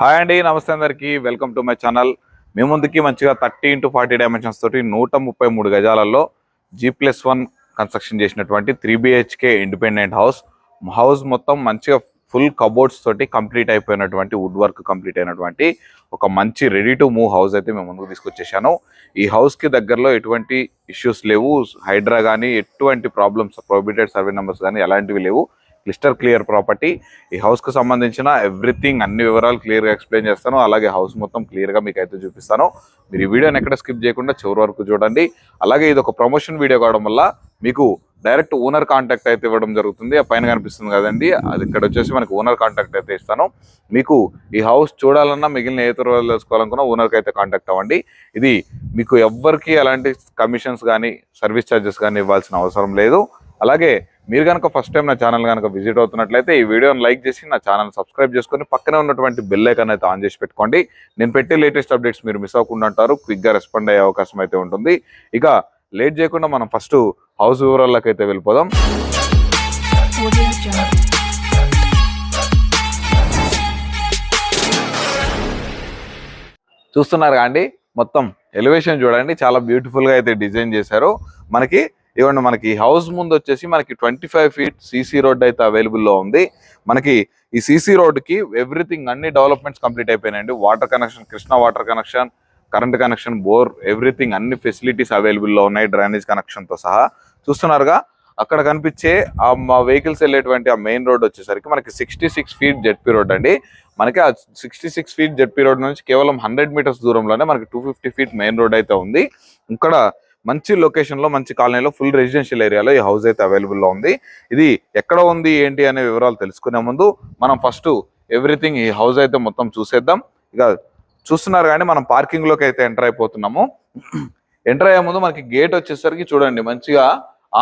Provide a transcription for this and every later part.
Hi అండి నమస్తే అందరికీ. Welcome to my channel. మీ ముందుకి మంచిగా థర్టీ ఇంటూ ఫార్టీ డైమెన్షన్స్ తోటి నూట ముప్పై మూడు గజాలలో జీ ప్లస్ వన్ కన్స్ట్రక్షన్ చేసినటువంటి three BHK independent house house మొత్తం మంచిగా ఫుల్ కబోర్డ్స్ తోటి కంప్లీట్ అయిపోయినటువంటి వుడ్ వర్క్ కంప్లీట్ అయినటువంటి ఒక మంచి రెడీ టు మూవ్ హౌస్ అయితే మేము ముందుకు తీసుకొచ్చేసాను. ఈ హౌస్కి దగ్గరలో ఎటువంటి ఇష్యూస్ లేవు. హైడ్రా కానీ ఎటువంటి ప్రాబ్లమ్స్ ప్రొహిబిటెడ్ సర్వే నెంబర్స్ కానీ ఎలాంటివి లేవు. Crystal clear property. ఈ హౌస్కు సంబంధించిన ఎవ్రీథింగ్ అన్ని వివరాలు క్లియర్గా ఎక్స్ప్లెయిన్ చేస్తాను. అలాగే హౌస్ మొత్తం క్లియర్గా మీకు అయితే చూపిస్తాను. మీరు ఈ వీడియోని ఎక్కడ స్కిప్ చేయకుండా చివరి వరకు చూడండి. అలాగే ఇది ఒక ప్రమోషన్ వీడియో కావడం వల్ల మీకు డైరెక్ట్ ఓనర్ కాంటాక్ట్ అయితే ఇవ్వడం జరుగుతుంది. ఆ పైన కనిపిస్తుంది కదండి. అది ఇక్కడ వచ్చేసి మనకి ఓనర్ కాంటాక్ట్ అయితే ఇస్తాను. మీకు ఈ హౌస్ చూడాలన్నా మిగిలిన ఏ రోజులు తెలుసుకోవాలనుకున్నా ఓనర్కి అయితే కాంటాక్ట్ అవ్వండి. ఇది మీకు ఎవ్వరికి ఎలాంటి కమిషన్స్ కానీ సర్వీస్ ఛార్జెస్ కానీ ఇవ్వాల్సిన అవసరం లేదు. అలాగే మీరు కనుక ఫస్ట్ టైం నా ఛానల్ కనుక విజిట్ అవుతున్నట్లయితే ఈ వీడియోని లైక్ చేసి నా ఛానల్ సబ్స్క్రైబ్ చేసుకొని పక్కనే ఉన్నటువంటి బెల్ ఐకాన్ అయితే ఆన్ చేసి పెట్టుకోండి. నేను పెట్టే లేటెస్ట్ అప్డేట్స్ మీరు మిస్ అవ్వకుండా ఉంటారు. క్విక్గా రెస్పాండ్ అయ్యే అవకాశం అయితే ఉంటుంది. ఇక లేట్ చేయకుండా మనం ఫస్ట్ హౌస్ వివరాల్లోకి అయితే వెళ్ళిపోదాం. చూస్తున్నారు అండి? మొత్తం ఎలివేషన్ చూడండి. చాలా బ్యూటిఫుల్గా అయితే డిజైన్ చేశారు. మనకి ఇవ్వండి మనకి హౌస్ ముందు వచ్చేసి మనకి twenty five feet CC road అయితే అవైలబుల్లో ఉంది. మనకి ఈ సీసీ రోడ్కి ఎవ్రీథింగ్ అన్ని డెవలప్మెంట్స్ కంప్లీట్ అయిపోయినాయండి. Water connection Krishna water connection current connection bore everything అన్ని ఫెసిలిటీస్ అవైలబుల్లో ఉన్నాయి డ్రైనేజ్ కనెక్షన్తో సహా. చూస్తున్నారుగా అక్కడ కనిపించే ఆ మా వెహికల్స్ వెళ్ళేటువంటి ఆ మెయిన్ రోడ్ వచ్చేసరికి మనకి sixty six feet ZP road అండి. మనకి ఆ sixty six feet ZP road నుంచి కేవలం హండ్రెడ్ మీటర్స్ దూరంలోనే మనకి two fifty feet main road అయితే ఉంది. ఇక్కడ మంచి లొకేషన్లో మంచి కాలనీలో ఫుల్ రెసిడెన్షియల్ ఏరియాలో ఈ హౌస్ అయితే అవైలబుల్లో ఉంది. ఇది ఎక్కడ ఉంది ఏంటి అనే వివరాలు తెలుసుకునే ముందు మనం ఫస్ట్ ఎవ్రీథింగ్ ఈ హౌస్ అయితే మొత్తం చూసేద్దాం. ఇక చూస్తున్నారు కానీ మనం పార్కింగ్లోకి అయితే ఎంటర్ అయిపోతున్నాము. ఎంటర్ అయ్యే ముందు మనకి గేట్ వచ్చేసరికి చూడండి మంచిగా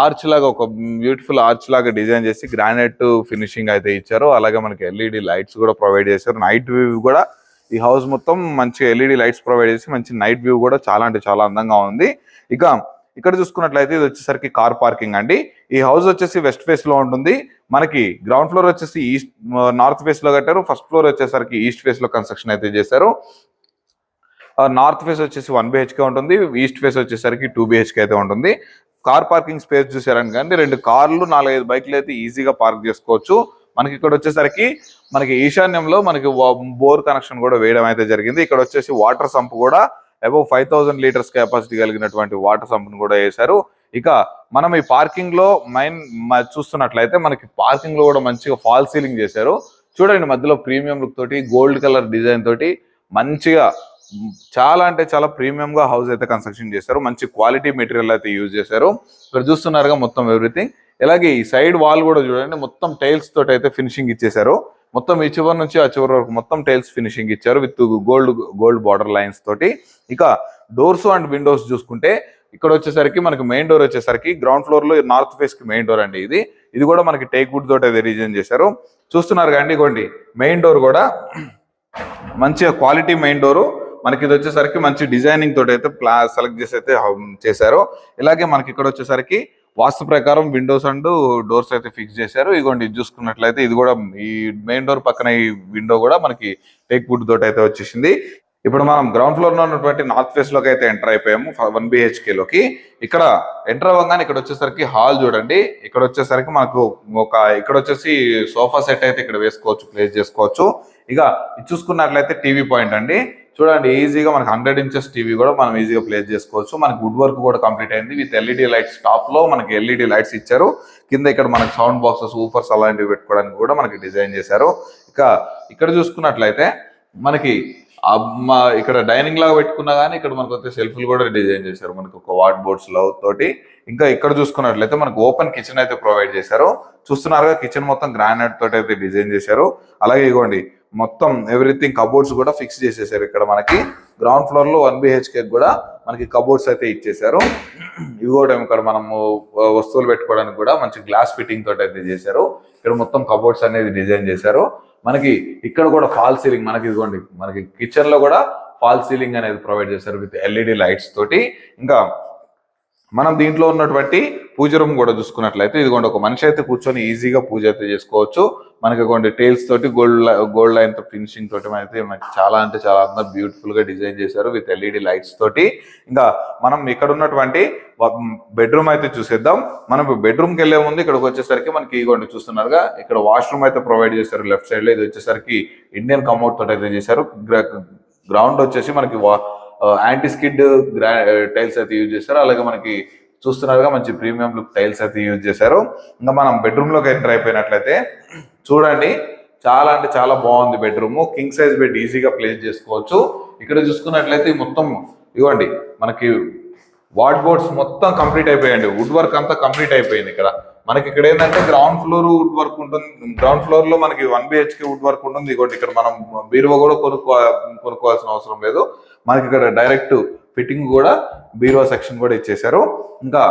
ఆర్చ్ లాగా ఒక బ్యూటిఫుల్ ఆర్చ్ లాగా డిజైన్ చేసి గ్రానైట్ ఫినిషింగ్ అయితే ఇచ్చారు. అలాగే మనకి ఎల్ఈడి లైట్స్ కూడా ప్రొవైడ్ చేశారు. నైట్ వ్యూ కూడా ఈ హౌస్ మొత్తం మంచి ఎల్ఈడి లైట్స్ ప్రొవైడ్ చేసి మంచి నైట్ వ్యూ కూడా చాలా అంటే చాలా అందంగా ఉంది. ఇక ఇక్కడ చూసుకున్నట్లయితే ఇది వచ్చేసరికి కార్ పార్కింగ్ అండి. ఈ హౌస్ వచ్చేసి వెస్ట్ ఫేస్లో ఉంటుంది. మనకి గ్రౌండ్ ఫ్లోర్ వచ్చేసి ఈస్ట్ నార్త్ ఫేస్లో కట్టారు. ఫస్ట్ ఫ్లోర్ వచ్చేసరికి ఈస్ట్ ఫేస్లో కన్స్ట్రక్షన్ అయితే చేశారు. నార్త్ ఫేస్ వచ్చేసి వన్ బిహెచ్కే ఉంటుంది. ఈస్ట్ ఫేస్ వచ్చేసరికి టూ బిహెచ్కే అయితే ఉంటుంది. కార్ పార్కింగ్ స్పేస్ చూసారని కానీ రెండు కార్లు నాలుగైదు బైక్లు అయితే ఈజీగా పార్క్ చేసుకోవచ్చు. మనకి ఇక్కడ వచ్చేసరికి మనకి ఈశాన్యంలో మనకి బోర్ కనెక్షన్ కూడా వేయడం అయితే జరిగింది. ఇక్కడ వచ్చేసి వాటర్ సంప్ కూడా above five thousand litres capacity కలిగినటువంటి వాటర్ సంప్ను కూడా వేశారు. ఇక మనం ఈ పార్కింగ్లో మైన్ చూస్తున్నట్లయితే మనకి పార్కింగ్లో కూడా మంచిగా ఫాల్ సీలింగ్ చేశారు. చూడండి మధ్యలో ప్రీమియం లుక్ తోటి గోల్డ్ కలర్ డిజైన్ తోటి మంచిగా చాలా అంటే చాలా ప్రీమియంగా హౌస్ అయితే కన్స్ట్రక్షన్ చేశారు. మంచి క్వాలిటీ మెటీరియల్ అయితే యూజ్ చేశారు. ఇక్కడ చూస్తున్నారుగా మొత్తం ఎవ్రీథింగ్. ఇలాగే ఈ సైడ్ వాల్ కూడా చూడండి మొత్తం టైల్స్ తోటి అయితే ఫినిషింగ్ ఇచ్చేశారు. మొత్తం ఈ చివరి నుంచి ఆ చివరి వరకు మొత్తం టైల్స్ ఫినిషింగ్ ఇచ్చారు with gold gold border lines తోటి. ఇక డోర్స్ అండ్ విండోస్ చూసుకుంటే ఇక్కడ వచ్చేసరికి మనకి మెయిన్ డోర్ వచ్చేసరికి గ్రౌండ్ ఫ్లోర్లో నార్త్ ఫేస్కి మెయిన్ డోర్ అండి ఇది. ఇది కూడా మనకి టేక్ వుడ్ తోటి అయితే రీజన్ చేశారు. చూస్తున్నారు కండి ఇగోండి మెయిన్ డోర్ కూడా మంచిగా క్వాలిటీ మెయిన్ డోరు మనకి ఇది వచ్చేసరికి మంచి డిజైనింగ్ తోటి అయితే ప్లా సెలెక్ట్ చేసి అయితే um, చేశారు. ఇలాగే మనకి ఇక్కడ వచ్చేసరికి వాస్తు ప్రకారం విండోస్ అండ్ డోర్స్ అయితే ఫిక్స్ చేశారు. ఇదిగోండి ఇది చూసుకున్నట్లయితే ఇది కూడా ఈ మెయిన్ డోర్ పక్కన ఈ విండో కూడా మనకి టేక్ వుడ్ తోటి అయితే వచ్చేసింది. ఇప్పుడు మనం గ్రౌండ్ ఫ్లోర్లో ఉన్నటువంటి నార్త్ ఫేస్లోకి అయితే ఎంటర్ అయిపోయాము వన్ బిహెచ్కే లోకి. ఇక్కడ ఎంటర్ అవ్వగానే ఇక్కడ వచ్చేసరికి హాల్ చూడండి. ఇక్కడ వచ్చేసరికి మనకు ఒక ఇక్కడ వచ్చేసి సోఫా సెట్ అయితే ఇక్కడ వేసుకోవచ్చు ప్లేస్ చేసుకోవచ్చు. ఇక ఇది చూసుకున్నట్లయితే టీవీ పాయింట్ అండి. చూడండి ఈజీగా మనకి హండ్రెడ్ ఇంచెస్ టీవీ కూడా మనం ఈజీగా ప్లేస్ చేసుకోవచ్చు. మనకి వుడ్ వర్క్ కూడా కంప్లీట్ అయింది. విత్ ఎల్ఈడి లైట్స్ టాప్లో మనకి ఎల్ఈడి లైట్స్ ఇచ్చారు. కింద ఇక్కడ మనకి సౌండ్ బాక్సెస్ ఊఫర్స్ అలాంటివి పెట్టుకోవడానికి కూడా మనకి డిజైన్ చేశారు. ఇక ఇక్కడ చూసుకున్నట్లయితే మనకి మా ఇక్కడ డైనింగ్ లాగా పెట్టుకున్నా కానీ ఇక్కడ మనకు వచ్చే సెల్ఫ్లు కూడా డిజైన్ చేశారు. మనకి ఒక వాట్ బోర్డ్స్లో తోటి. ఇంకా ఇక్కడ చూసుకున్నట్లయితే మనకు ఓపెన్ కిచెన్ అయితే ప్రొవైడ్ చేశారు. చూస్తున్నారుగా కిచెన్ మొత్తం గ్రానైట్ తోటి అయితే డిజైన్ చేశారు. అలాగే ఇగోండి మొత్తం ఎవ్రీథింగ్ కబోర్డ్స్ కూడా ఫిక్స్ చేసేసారు ఇక్కడ మనకి. గ్రౌండ్ ఫ్లోర్లో వన్ బిహెచ్కే కూడా మనకి కబోర్డ్స్ అయితే ఇచ్చేసారు. ఇవి కూడా ఇక్కడ మనము వస్తువులు పెట్టుకోవడానికి కూడా మంచి గ్లాస్ ఫిట్టింగ్ తోటి అయితే చేశారు. ఇక్కడ మొత్తం కబోర్డ్స్ అనేది డిజైన్ చేశారు. మనకి ఇక్కడ కూడా ఫాల్ సీలింగ్ మనకి ఇదిగోండి మనకి కిచెన్లో కూడా ఫాల్ సీలింగ్ అనేది ప్రొవైడ్ చేశారు విత్ ఎల్ఈడి లైట్స్ తోటి. ఇంకా మనం దీంట్లో ఉన్నటువంటి పూజ రూమ్ కూడా చూసుకున్నట్లయితే ఇదిగోండి ఒక మనిషి అయితే కూర్చొని ఈజీగా పూజ అయితే చేసుకోవచ్చు. మనకి కొన్ని టైల్స్ తోటి గోల్డ్ గోల్డ్ లైన్తో ఫినిషింగ్ తోటి అయితే మనకి చాలా అంటే చాలా అందరూ బ్యూటిఫుల్గా డిజైన్ చేశారు విత్ ఎల్ఈడి లైట్స్ తోటి. ఇంకా మనం ఇక్కడ ఉన్నటువంటి బెడ్రూమ్ అయితే చూసేద్దాం. మనం బెడ్రూమ్కి వెళ్ళే ముందు ఇక్కడికి వచ్చేసరికి మనకి ఇగోండి చూస్తున్నారుగా ఇక్కడ వాష్రూమ్ అయితే ప్రొవైడ్ చేశారు లెఫ్ట్ సైడ్లో. ఇది వచ్చేసరికి ఇండియన్ కమౌట్ తోటి అయితే చేశారు. గ్రౌండ్ వచ్చేసి మనకి యాంటీ స్కిడ్ టైల్స్ అయితే యూజ్ చేశారు. అలాగే మనకి చూస్తున్నారుగా మంచి ప్రీమియం లుక్ టైల్స్ అయితే యూజ్ చేశారు. ఇంకా మనం బెడ్రూమ్లోకి ఎంటర్ అయిపోయినట్లయితే చూడండి. చాలా అంటే చాలా బాగుంది బెడ్రూమ్. కింగ్ సైజ్ బెడ్ ఈజీగా ప్లేస్ చేసుకోవచ్చు. ఇక్కడ చూసుకున్నట్లయితే మొత్తం ఇవ్వండి. మనకి వార్డ్ బోర్డ్స్ మొత్తం కంప్లీట్ అయిపోయాయండి. వుడ్ వర్క్ అంతా కంప్లీట్ అయిపోయింది ఇక్కడ. మనకి ఇక్కడ ఏంటంటే గ్రౌండ్ ఫ్లోర్ వుడ్ వర్క్ ఉంటుంది. గ్రౌండ్ ఫ్లోర్లో మనకి వన్ బిహెచ్కే వుడ్ వర్క్ ఉంటుంది. ఇగోండి ఇక్కడ మనం బీరువా కూడా కొనుక్కో కొనుక్కోవాల్సిన అవసరం లేదు. మనకి ఇక్కడ డైరెక్ట్ ఫిట్టింగ్ కూడా బీరువా సెక్షన్ కూడా ఇచ్చేసారు ఇంకా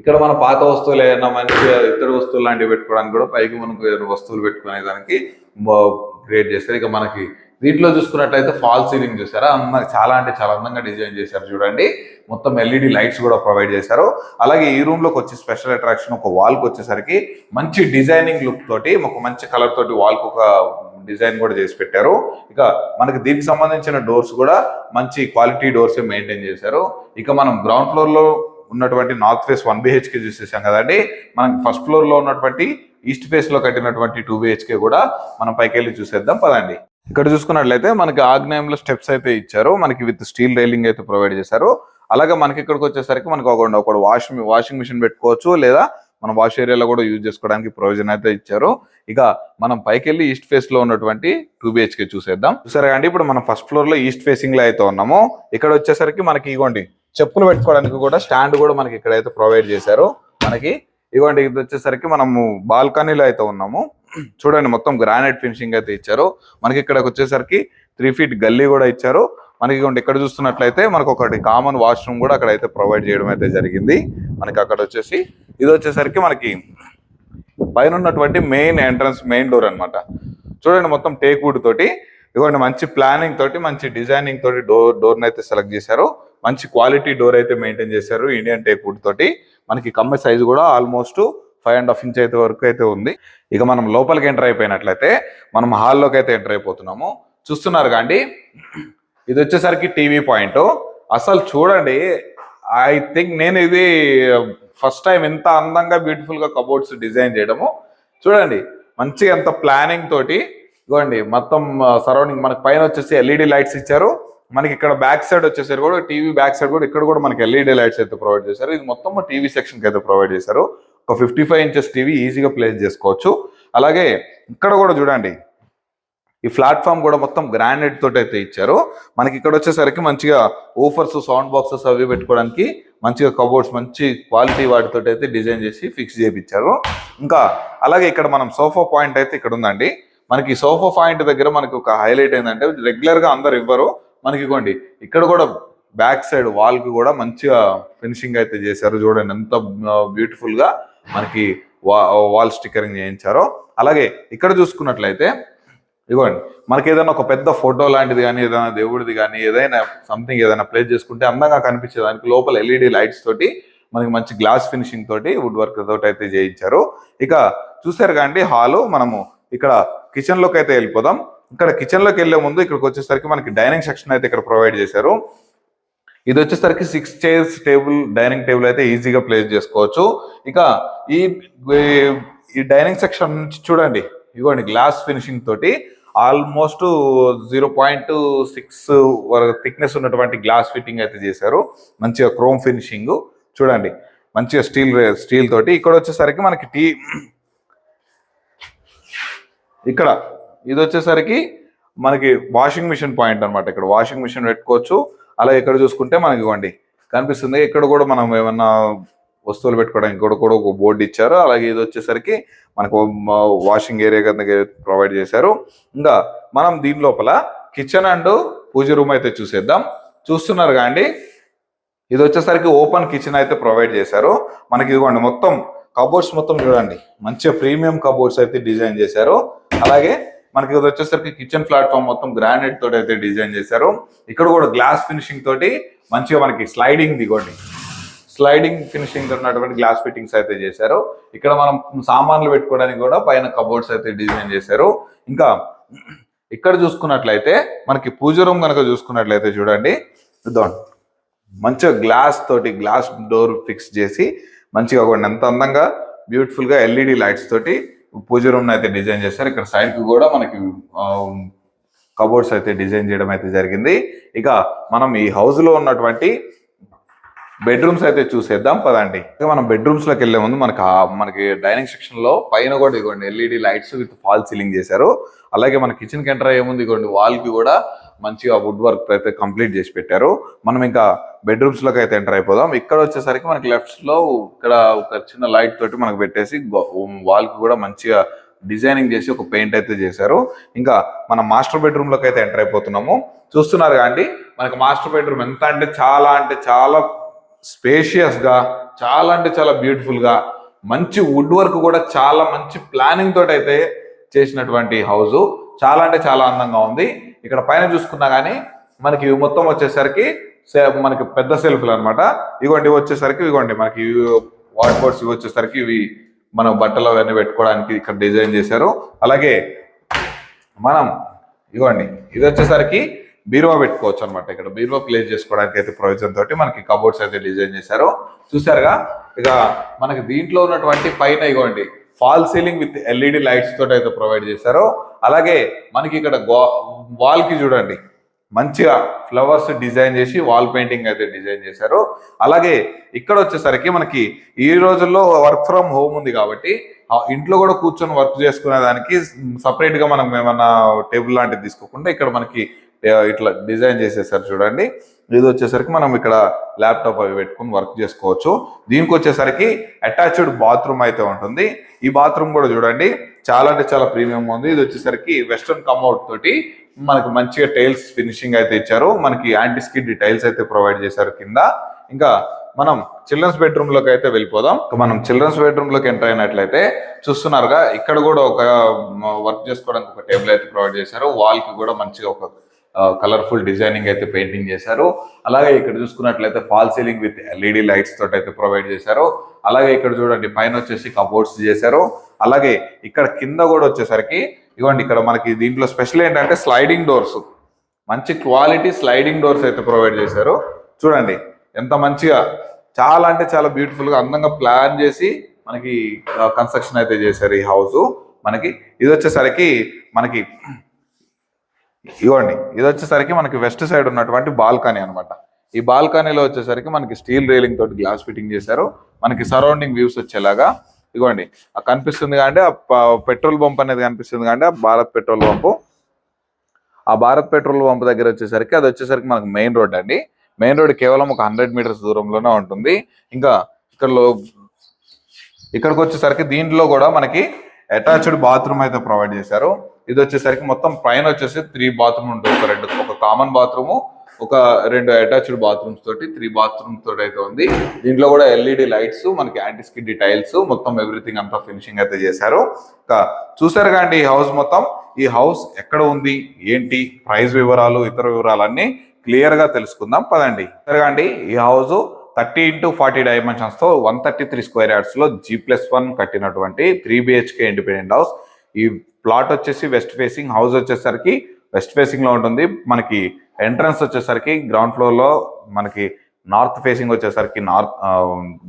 ఇక్కడ మన పాత వస్తువులు ఏదైనా మంచిగా ఇతర వస్తువులు లాంటివి పెట్టుకోవడానికి కూడా పైకి మనకు ఏదైనా వస్తువులు పెట్టుకునే దానికి క్రియేట్ చేస్తారు. ఇక మనకి దీంట్లో చూసుకున్నట్లయితే ఫాల్ సీలింగ్ చూసారా? అంద చాలా అంటే చాలా అందంగా డిజైన్ చేశారు చూడండి. మొత్తం ఎల్ఈడి లైట్స్ కూడా ప్రొవైడ్ చేశారు. అలాగే ఈ రూమ్లోకి వచ్చి స్పెషల్ అట్రాక్షన్ ఒక వాల్కి వచ్చేసరికి మంచి డిజైనింగ్ లుక్ తోటి ఒక మంచి కలర్ తోటి వాల్కి ఒక డిజైన్ కూడా చేసి పెట్టారు. ఇక మనకి దీనికి సంబంధించిన డోర్స్ కూడా మంచి క్వాలిటీ డోర్స్ మెయింటైన్ చేశారు. ఇక మనం గ్రౌండ్ ఫ్లోర్లో ఉన్నటువంటి నార్త్ ఫేస్ వన్ బిహెచ్కే చూసేసాం కదండి. మనం ఫస్ట్ ఫ్లోర్లో ఉన్నటువంటి ఈస్ట్ ఫేస్లో కట్టినటువంటి టూ బిహెచ్కే కూడా మనం పైకి వెళ్ళి చూసేద్దాం పదండి. ఇక్కడ చూసుకున్నట్లయితే మనకి ఆగ్నేయంలో స్టెప్స్ అయితే ఇచ్చారు. మనకి విత్ స్టీల్ రైలింగ్ అయితే ప్రొవైడ్ చేశారు. అలాగే మనకి ఇక్కడికి వచ్చేసరికి మనకి ఒక ఒక వాష్ వాషింగ్ మిషన్ పెట్టుకోవచ్చు లేదా మన వాష్ ఏరియాలో కూడా యూజ్ చేసుకోవడానికి ప్రొవిజన్ అయితే ఇచ్చారు. ఇక మనం పైకి వెళ్ళి ఈస్ట్ ఫేస్లో ఉన్నటువంటి టూ బిహెచ్కే చూసేద్దాం. చూసారా అండి ఇప్పుడు మనం ఫస్ట్ ఫ్లోర్లో ఈస్ట్ ఫేసింగ్లో అయితే ఉన్నాము. ఇక్కడ వచ్చేసరికి మనకి ఇగోండి చెప్పులు పెట్టుకోవడానికి కూడా స్టాండ్ కూడా మనకి ఇక్కడైతే ప్రొవైడ్ చేశారు. మనకి ఇవ్వండి ఇది వచ్చేసరికి మనము బాల్కనీలో అయితే ఉన్నాము. చూడండి మొత్తం గ్రానైట్ ఫినిషింగ్ అయితే ఇచ్చారు. మనకి ఇక్కడికి వచ్చేసరికి త్రీ ఫీట్ గల్లీ కూడా ఇచ్చారు. మనకి ఇక్కడ చూస్తున్నట్లయితే మనకు ఒకటి కామన్ వాష్రూమ్ కూడా అక్కడ అయితే ప్రొవైడ్ చేయడం అయితే జరిగింది. మనకి అక్కడ వచ్చేసి ఇది వచ్చేసరికి మనకి పైన ఉన్నటువంటి మెయిన్ ఎంట్రన్స్ మెయిన్ డోర్ అన్నమాట. చూడండి మొత్తం టేక్ వుడ్ తోటి ఇదిగోండి మంచి ప్లానింగ్ తోటి మంచి డిజైనింగ్ తోటి డోర్ డోర్ అయితే సెలెక్ట్ చేశారు. మంచి క్వాలిటీ డోర్ అయితే మెయింటైన్ చేశారు ఇండియన్ టేక్ వుడ్ తోటి. మనకి కమ్మె సైజు కూడా almost five and half inch అయితే వరకు అయితే ఉంది. ఇక మనం లోపలికి ఎంటర్ అయిపోయినట్లయితే మనం హాల్లోకి అయితే ఎంటర్ అయిపోతున్నాము. చూస్తున్నారు కాండి? ఇది వచ్చేసరికి టీవీ పాయింట్. అసలు చూడండి ఐ థింక్ నేను ఇది ఫస్ట్ టైం ఎంత అందంగా బ్యూటిఫుల్గా కబోర్డ్స్ డిజైన్ చేయడము. చూడండి మంచిగా ఎంత ప్లానింగ్ తోటి. ఇదిగోండి మొత్తం సరౌండింగ్ మనకి పైన వచ్చేసి ఎల్ఈడి లైట్స్ ఇచ్చారు. మనకి ఇక్కడ బ్యాక్ సైడ్ వచ్చేసరికి కూడా టీవీ బ్యాక్ సైడ్ కూడా ఇక్కడ కూడా మనకి ఎల్ఈడి లైట్స్ అయితే ప్రొవైడ్ చేశారు. ఇది మొత్తం టీవీ సెక్షన్కి అయితే ప్రొవైడ్ చేశారు. ఒక ఫిఫ్టీ ఫైవ్ ఇంచెస్ టీవీ ఈజీగా ప్లేస్ చేసుకోవచ్చు. అలాగే ఇక్కడ కూడా చూడండి ఈ ప్లాట్ఫామ్ కూడా మొత్తం గ్రానైట్ తోటి అయితే ఇచ్చారు. మనకి ఇక్కడ వచ్చేసరికి మంచిగా ఊఫర్స్ సౌండ్ బాక్సెస్ అవి పెట్టుకోవడానికి మంచిగా కబోర్డ్స్ మంచి క్వాలిటీ వాటితో అయితే డిజైన్ చేసి ఫిక్స్ చేయించారు ఇంకా అలాగే ఇక్కడ మనం సోఫా పాయింట్ అయితే ఇక్కడ ఉందండి. మనకి సోఫా పాయింట్ దగ్గర మనకి ఒక హైలైట్ ఏంటంటే రెగ్యులర్గా అందరు ఇవ్వరు. మనకి ఇవ్వండి ఇక్కడ కూడా బ్యాక్ సైడ్ వాల్కి కూడా మంచిగా ఫినిషింగ్ అయితే చేశారు చూడండి ఎంత బ్యూటిఫుల్గా మనకి వాల్ స్టిక్కరింగ్ చేయించారో. అలాగే ఇక్కడ చూసుకున్నట్లయితే ఇదిగోండి మనకి ఏదైనా ఒక పెద్ద ఫోటో లాంటిది కానీ ఏదైనా దేవుడిది కానీ ఏదైనా సంథింగ్ ఏదైనా ప్లేస్ చేసుకుంటే అందంగా కనిపించేదానికి లోపల ఎల్ఈడి లైట్స్ తోటి మనకి మంచి గ్లాస్ ఫినిషింగ్ తోటి వుడ్ వర్క్ తోటి అయితే చేయించారు. ఇక చూసారు కానీ హాలు మనము ఇక్కడ కిచెన్లోకి అయితే వెళ్ళిపోదాం. ఇక్కడ కిచెన్లోకి వెళ్ళే ముందు ఇక్కడికి వచ్చేసరికి మనకి డైనింగ్ సెక్షన్ అయితే ఇక్కడ ప్రొవైడ్ చేశారు. ఇది వచ్చేసరికి six chairs table dining table అయితే ఈజీగా ప్లేస్ చేసుకోవచ్చు. ఇక ఈ ఈ డైనింగ్ సెక్షన్ నుంచి చూడండి. ఇదిగోండి గ్లాస్ ఫినిషింగ్ తోటి ఆల్మోస్ట్ జీరో పాయింట్ సిక్స్ వరకు థిక్నెస్ ఉన్నటువంటి గ్లాస్ ఫిట్టింగ్ అయితే చేశారు. మంచిగా క్రోమ్ ఫినిషింగ్ చూడండి. మంచిగా స్టీల్ స్టీల్ తోటి. ఇక్కడ వచ్చేసరికి మనకి టీ ఇక్కడ ఇది వచ్చేసరికి మనకి వాషింగ్ మిషన్ పాయింట్ అన్నమాట. ఇక్కడ వాషింగ్ మిషన్ పెట్టుకోవచ్చు. అలా ఇక్కడ చూసుకుంటే మనకి ఇవ్వండి. కనిపిస్తుంది. ఇక్కడ కూడా మనం ఏమన్నా వస్తువులు పెట్టుకోవడానికి ఇక్కడ కూడా ఒక బోర్డు ఇచ్చారు. అలాగే ఇది వచ్చేసరికి మనకు వాషింగ్ ఏరియా కింద ప్రొవైడ్ చేశారు. ఇంకా మనం దీని లోపల కిచెన్ అండ్ పూజ రూమ్ అయితే చూసేద్దాం. చూస్తున్నారు కాండి ఇది వచ్చేసరికి ఓపెన్ కిచెన్ అయితే ప్రొవైడ్ చేశారు. మనకి ఇదిగోండి మొత్తం కబోర్డ్స్ మొత్తం చూడండి. మంచిగా ప్రీమియం కబోర్డ్స్ అయితే డిజైన్ చేశారు. అలాగే మనకి ఇది వచ్చేసరికి కిచెన్ ప్లాట్ఫామ్ మొత్తం గ్రానైట్ తోటి అయితే డిజైన్ చేశారు. ఇక్కడ కూడా గ్లాస్ ఫినిషింగ్ తోటి మంచిగా మనకి స్లైడింగ్ దిగోండి స్లైడింగ్ ఫినిషింగ్ ఉన్నటువంటి గ్లాస్ ఫిట్టింగ్స్ అయితే చేశారు. ఇక్కడ మనం సామాన్లు పెట్టుకోవడానికి కూడా పైన కబోర్డ్స్ అయితే డిజైన్ చేశారు. ఇంకా ఇక్కడ చూసుకున్నట్లయితే మనకి పూజ రూమ్ కనుక చూసుకున్నట్లయితే చూడండి. ఇద్దాం మంచిగా గ్లాస్ తోటి గ్లాస్ డోర్ ఫిక్స్ చేసి మంచిగా కూడా ఎంత అందంగా బ్యూటిఫుల్గా ఎల్ఈడి లైట్స్ తోటి పూజ రూమ్ అయితే డిజైన్ చేశారు. ఇక్కడ సైడ్కి కూడా మనకి కబోర్డ్స్ అయితే డిజైన్ చేయడం అయితే జరిగింది. ఇక మనం ఈ హౌస్లో ఉన్నటువంటి బెడ్రూమ్స్ అయితే చూసేద్దాం. పదండి. ఇక మనం బెడ్రూమ్స్లోకి వెళ్ళే ముందు మనకి మనకి డైనింగ్ సెక్షన్లో పైన కూడా ఇదిగోండి LED lights with fall ceiling చేశారు. అలాగే మన కిచెన్కి ఎంటర్ అయ్యే ముందు ఇదిగోండి వాల్కి కూడా మంచిగా వుడ్ వర్క్ అయితే కంప్లీట్ చేసి పెట్టారు. మనం ఇంకా బెడ్రూమ్స్లోకి అయితే ఎంటర్ అయిపోదాం. ఇక్కడ వచ్చేసరికి మనకి లెఫ్ట్లో ఇక్కడ ఒక చిన్న లైట్ తోటి మనకు పెట్టేసి వాల్కి కూడా మంచిగా డిజైనింగ్ చేసి ఒక పెయింట్ అయితే చేశారు. ఇంకా మన మాస్టర్ బెడ్రూమ్లోకి అయితే ఎంటర్ అయిపోతున్నాము. చూస్తున్నారు కాండి మనకి మాస్టర్ బెడ్రూమ్ ఎంత అంటే చాలా అంటే చాలా స్పేషియస్గా చాలా అంటే చాలా బ్యూటిఫుల్గా మంచి వుడ్ వర్క్ కూడా చాలా మంచి ప్లానింగ్ తోటి అయితే చేసినటువంటి హౌస్ చాలా అంటే చాలా అందంగా ఉంది. ఇక్కడ పైన చూసుకున్నా కానీ మనకి ఇవి మొత్తం వచ్చేసరికి మనకి పెద్ద సెల్ఫ్లు అనమాట ఇవ్వండి వచ్చేసరికి ఇవ్వండి మనకి వాట్ బోర్డ్స్ ఇవి వచ్చేసరికి ఇవి మన బట్టలు అవన్నీ పెట్టుకోవడానికి ఇక్కడ డిజైన్ చేశారు. అలాగే మనం ఇవ్వండి ఇది వచ్చేసరికి బీరువా పెట్టుకోవచ్చు అనమాట ఇక్కడ బీరువా ప్లేస్ చేసుకోవడానికి అయితే ప్రొవిజన్ తోటి మనకి కబోర్డ్స్ అయితే డిజైన్ చేశారు. చూసారుగా ఇక మనకి దీంట్లో ఉన్నటువంటి పైన ఇవ్వండి fall ceiling with LED lights తోటి అయితే ప్రొవైడ్ చేశారో. అలాగే మనకి ఇక్కడ వాల్కి చూడండి. మంచిగా ఫ్లవర్స్ డిజైన్ చేసి వాల్ పెయింటింగ్ అయితే డిజైన్ చేశారు. అలాగే ఇక్కడ వచ్చేసరికి మనకి ఈ రోజుల్లో వర్క్ ఫ్రమ్ హోమ్ ఉంది కాబట్టి ఇంట్లో కూడా కూర్చొని వర్క్ చేసుకునే దానికి సపరేట్గా మనం ఏమన్నా టేబుల్ లాంటిది తీసుకోకుండా ఇక్కడ మనకి ఇట్లా డిజైన్ చేసేసారు చూడండి. ఇది వచ్చేసరికి మనం ఇక్కడ ల్యాప్టాప్ అవి పెట్టుకుని వర్క్ చేసుకోవచ్చు. దీనికి వచ్చేసరికి అటాచ్డ్ బాత్రూమ్ అయితే ఉంటుంది. ఈ బాత్రూమ్ కూడా చూడండి. చాలా అంటే చాలా ప్రీమియం ఉంది. ఇది వచ్చేసరికి వెస్ట్రన్ కమ్అట్ తోటి మనకి మంచిగా టైల్స్ ఫినిషింగ్ అయితే ఇచ్చారు. మనకి యాంటీ స్కిడ్ టైల్స్ అయితే ప్రొవైడ్ చేశారు కింద. ఇంకా మనం చిల్డ్రన్స్ బెడ్రూమ్లోకి అయితే వెళ్ళిపోదాం. మనం చిల్డ్రన్స్ బెడ్రూమ్లోకి ఎంటర్ అయినట్లయితే చూస్తున్నారుగా ఇక్కడ కూడా ఒక వర్క్ చేసుకోవడానికి ఒక టేబుల్ అయితే ప్రొవైడ్ చేశారు. వాల్కి కూడా మంచిగా ఒక కలర్ఫుల్ డిజైనింగ్ అయితే పెయింటింగ్ చేశారు. అలాగే ఇక్కడ చూసుకున్నట్లయితే fall ceiling with LED lights తోటి అయితే ప్రొవైడ్ చేశారు. అలాగే ఇక్కడ చూడండి పైన వచ్చేసి కబోర్డ్స్ చేశారు. అలాగే ఇక్కడ కింద కూడా వచ్చేసరికి ఇవ్వండి ఇక్కడ మనకి దీంట్లో స్పెషల్ ఏంటంటే స్లైడింగ్ డోర్స్ మంచి క్వాలిటీ స్లైడింగ్ డోర్స్ అయితే ప్రొవైడ్ చేశారు. చూడండి ఎంత మంచిగా చాలా అంటే చాలా బ్యూటిఫుల్గా అందంగా ప్లాన్ చేసి మనకి కన్స్ట్రక్షన్ అయితే చేశారు ఈ హౌస్ మనకి ఇది వచ్చేసరికి మనకి ఇవ్వండి. ఇది వచ్చేసరికి మనకి వెస్ట్ సైడ్ ఉన్నటువంటి బాల్కనీ అన్నమాట. ఈ బాల్కనీలో వచ్చేసరికి మనకి స్టీల్ రైలింగ్ తోటి గ్లాస్ ఫిట్టింగ్ చేశారు. మనకి సరౌండింగ్ వ్యూస్ వచ్చేలాగా ఇవ్వండి. ఆ కనిపిస్తుంది అంటే ఆ పెట్రోల్ పంప్ అనేది కనిపిస్తుంది అంటే ఆ భారత్ పెట్రోల్ పంపు ఆ భారత్ పెట్రోల్ పంప్ దగ్గర వచ్చేసరికి అది వచ్చేసరికి మనకు మెయిన్ రోడ్ అండి. మెయిన్ రోడ్ కేవలం ఒక హండ్రెడ్ మీటర్స్ దూరంలోనే ఉంటుంది. ఇంకా ఇక్కడ ఇక్కడికి వచ్చేసరికి దీంట్లో కూడా మనకి అటాచ్డ్ బాత్రూమ్ అయితే ప్రొవైడ్ చేశారు. ఇది వచ్చేసరికి మొత్తం పైన వచ్చేసి త్రీ బాత్రూమ్ ఉంటుంది ఒక రెండు ఒక కామన్ బాత్రూమ్ ఒక రెండు అటాచ్డ్ బాత్రూమ్స్ తోటి త్రీ బాత్రూమ్ తోటి అయితే ఉంది. దీంట్లో కూడా ఎల్ఈడి లైట్స్ మనకి యాంటీస్కిడ్ టైల్స్ మొత్తం ఎవ్రీథింగ్ అంతా ఫినిషింగ్ అయితే చేశారు. ఇంకా చూసారు కాండి ఈ హౌస్ మొత్తం? ఈ హౌస్ ఎక్కడ ఉంది? ఏంటి? ప్రైస్ వివరాలు ఇతర వివరాలన్నీ క్లియర్గా తెలుసుకుందాం. పదండి. సరే అండి ఈ హౌస్ థర్టీ ఇంటూ ఫార్టీ డైమెన్షన్స్తో వన్ థర్టీ త్రీ స్క్వేర్ యార్డ్స్లో జీ ప్లస్ వన్ కట్టినటువంటి త్రీ బిహెచ్కే ఇండిపెండెంట్ హౌస్ ఈ ప్లాట్ వచ్చేసి వెస్ట్ ఫేసింగ్ హౌస్ వచ్చేసరికి వెస్ట్ ఫేసింగ్లో ఉంటుంది. మనకి ఎంట్రన్స్ వచ్చేసరికి గ్రౌండ్ ఫ్లోర్లో మనకి నార్త్ ఫేసింగ్ వచ్చేసరికి నార్త్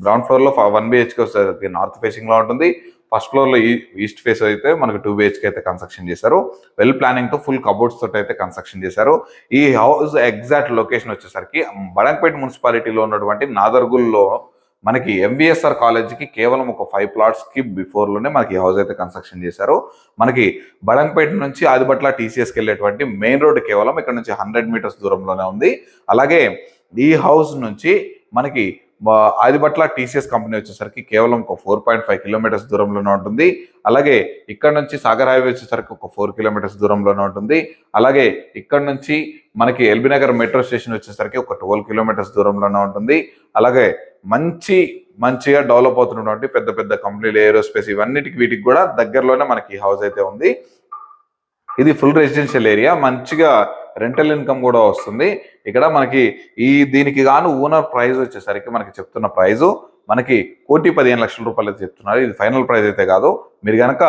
గ్రౌండ్ ఫ్లోర్లో వన్ బిహెచ్కే వచ్చేసరికి నార్త్ ఫేసింగ్లో ఉంటుంది. ఫస్ట్ ఫ్లోర్లో ఈస్ట్ ఫేస్ అయితే మనకి టూ బిహెచ్కే అయితే కన్స్ట్రక్షన్ చేశారు. వెల్ ప్లానింగ్తో ఫుల్ కబోర్డ్స్ తోటి అయితే కన్స్ట్రక్షన్ చేశారు. ఈ హౌస్ ఎగ్జాక్ట్ లొకేషన్ వచ్చేసరికి బడంపేట మున్సిపాలిటీలో ఉన్నటువంటి నాదర్గుల్లో మనకి ఎంవిఎస్ఆర్ కాలేజీకి కేవలం ఒక ఫైవ్ ప్లాట్స్కి మనకి హౌస్ అయితే కన్స్ట్రక్షన్ చేశారు. మనకి బడంపేట నుంచి ఆదిబట్ల టీసీఎస్కి వెళ్ళేటువంటి మెయిన్ రోడ్ కేవలం ఇక్కడ నుంచి హండ్రెడ్ మీటర్స్ దూరంలోనే ఉంది. అలాగే ఈ హౌస్ నుంచి మనకి ఆదిబట్ల టీసీఎస్ కంపెనీ వచ్చేసరికి కేవలం ఒక ఫోర్ పాయింట్ ఫైవ్ కిలోమీటర్స్ దూరంలోనే ఉంటుంది. అలాగే ఇక్కడ నుంచి సాగర్ హైవే వచ్చేసరికి ఒక ఫోర్ కిలోమీటర్స్ దూరంలోనే ఉంటుంది. అలాగే ఇక్కడ నుంచి మనకి ఎల్బీ నగర్ మెట్రో స్టేషన్ వచ్చేసరికి ఒక ట్వెల్వ్ కిలోమీటర్స్ దూరంలోనే ఉంటుంది. అలాగే మంచి మంచిగా డెవలప్ అవుతున్నటువంటి పెద్ద పెద్ద కంపెనీలు ఏరోస్పేస్ ఇవన్నిటికి వీటికి కూడా దగ్గరలోనే మనకి హౌస్ అయితే ఉంది. ఇది ఫుల్ రెసిడెన్షియల్ ఏరియా మంచిగా రెంటల్ ఇన్కమ్ కూడా వస్తుంది. ఇక్కడ మనకి ఈ దీనికి గాను ఓనర్ ప్రైజ్ వచ్చేసరికి మనకి చెప్తున్న ప్రైజు మనకి కోటి పదిహేను లక్షల రూపాయలు అయితే చెప్తున్నారు. ఇది ఫైనల్ ప్రైస్ అయితే కాదు. మీరు కనుక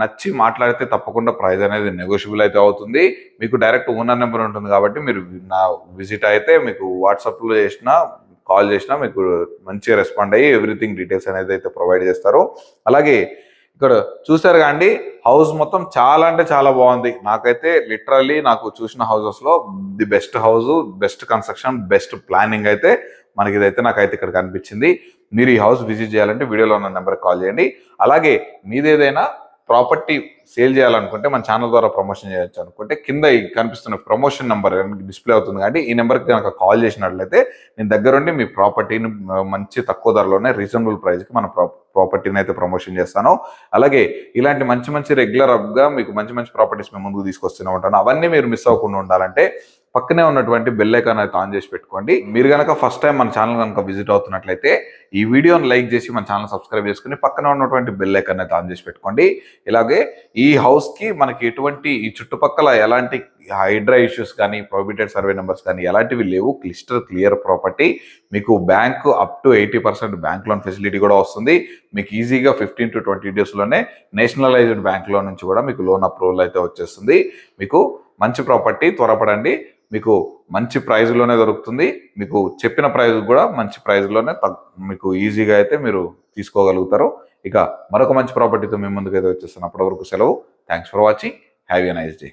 నచ్చి మాట్లాడితే తప్పకుండా ప్రైజ్ అనేది నెగోషియబుల్ అయితే అవుతుంది. మీకు డైరెక్ట్ ఓనర్ నెంబర్ ఉంటుంది కాబట్టి మీరు నా విజిట్ అయితే మీకు వాట్సాప్లో చేసిన కాల్ చేసినా మీకు మంచిగా రెస్పాండ్ అయ్యి ఎవ్రీథింగ్ డీటెయిల్స్ అనేది అయితే ప్రొవైడ్ చేస్తారు. అలాగే ఇక్కడ చూసారు కాండి హౌస్ మొత్తం చాలా అంటే చాలా బాగుంది. నాకైతే లిటరల్లీ నాకు చూసిన హౌసెస్లో the best house best construction best planning అయితే మనకి ఇదైతే నాకైతే ఇక్కడ కనిపించింది. మీరు ఈ హౌస్ విజిట్ చేయాలంటే వీడియోలో ఉన్న నెంబర్కి కాల్ చేయండి. అలాగే మీదేదైనా ప్రాపర్టీ సేల్ చేయాలనుకుంటే మన ఛానల్ ద్వారా ప్రమోషన్ చేయొచ్చు అనుకుంటే కింద కనిపిస్తున్న ప్రమోషన్ నెంబర్ డిస్ప్లే అవుతుంది కాబట్టి ఈ నెంబర్కి కనుక కాల్ చేసినట్లయితే నేను దగ్గరుండి మీ ప్రాపర్టీని మంచి తక్కువ ధరలోనే రీజనబుల్ ప్రైస్కి మన ప్రాపర్టీని అయితే ప్రమోషన్ చేస్తాను. అలాగే ఇలాంటి మంచి మంచి రెగ్యులర్గా మీకు మంచి మంచి ప్రాపర్టీస్ మేము ముందుకు తీసుకొస్తూనే ఉంటాను. అవన్నీ మీరు మిస్ అవ్వకుండా ఉండాలంటే పక్కనే ఉన్నటువంటి బెల్ ఐకాన్ అయితే ఆన్ చేసి పెట్టుకోండి. మీరు కనుక ఫస్ట్ టైం మన ఛానల్ కనుక విజిట్ అవుతున్నట్లయితే ఈ వీడియోని లైక్ చేసి మన ఛానల్ సబ్స్క్రైబ్ చేసుకుని పక్కనే ఉన్నటువంటి బెల్ ఐకాన్ అయితే ఆన్ చేసి పెట్టుకోండి. ఇలాగే ఈ హౌస్కి మనకి ఎటువంటి ఈ చుట్టుపక్కల ఎలాంటి హైడ్రా ఇష్యూస్ కానీ ప్రొహిబిటెడ్ సర్వే నెంబర్స్ కానీ ఎలాంటివి లేవు. క్లిస్టర్ క్లియర్ ప్రాపర్టీ మీకు bank up to eighty percent bank loan facility కూడా వస్తుంది. మీకు ఈజీగా ఫిఫ్టీన్ టు ట్వంటీ డేస్లోనే నేషనలైజ్డ్ బ్యాంక్ లోన్ నుంచి కూడా మీకు లోన్ అప్రూవల్ అయితే వచ్చేస్తుంది. మీకు మంచి ప్రాపర్టీ త్వరపడండి. మీకు మంచి ప్రైజ్లోనే దొరుకుతుంది. మీకు చెప్పిన ప్రైజ్ కూడా మంచి ప్రైజ్లోనే మీకు ఈజీగా అయితే మీరు తీసుకోగలుగుతారు. ఇక మరొక మంచి ప్రాపర్టీతో మీ ముందుకైతే వచ్చేస్తాను. అప్పటి వరకు సెలవు. Thanks for watching have a nice day